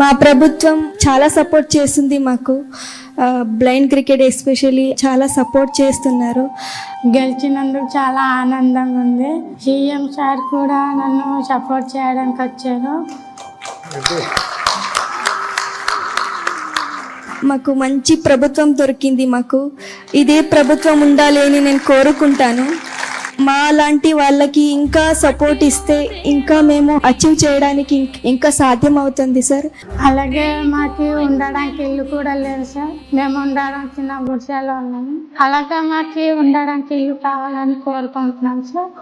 మా ప్రభుత్వం చాలా సపోర్ట్ చేస్తుంది మాకు. బ్లైండ్ క్రికెట్ ఎస్పెషల్లీ చాలా సపోర్ట్ చేస్తున్నారు. గెలిచినందుకు చాలా ఆనందంగా ఉంది. సీఎం సార్ కూడా నన్ను సపోర్ట్ చేయడానికి వచ్చారు. మాకు మంచి ప్రభుత్వం దొరికింది మాకు. ఇదే ప్రభుత్వం ఉండాలి అని నేను కోరుకుంటాను. మా లాంటి వాళ్ళకి ఇంకా సపోర్ట్ ఇస్తే ఇంకా మేము అచీవ్ చేయడానికి ఇంక్- ఇంకా సాధ్యం అవుతుంది సార్ అలాగే మాకు ఉండడానికి ఇల్లు కూడా లేదు సార్ మేము ఉండడం చిన్న గుడిసెలో ఉన్నాము. అలాగే మాకు ఉండడానికి ఇల్లు కావాలని కోరుకుంటున్నాం సార్.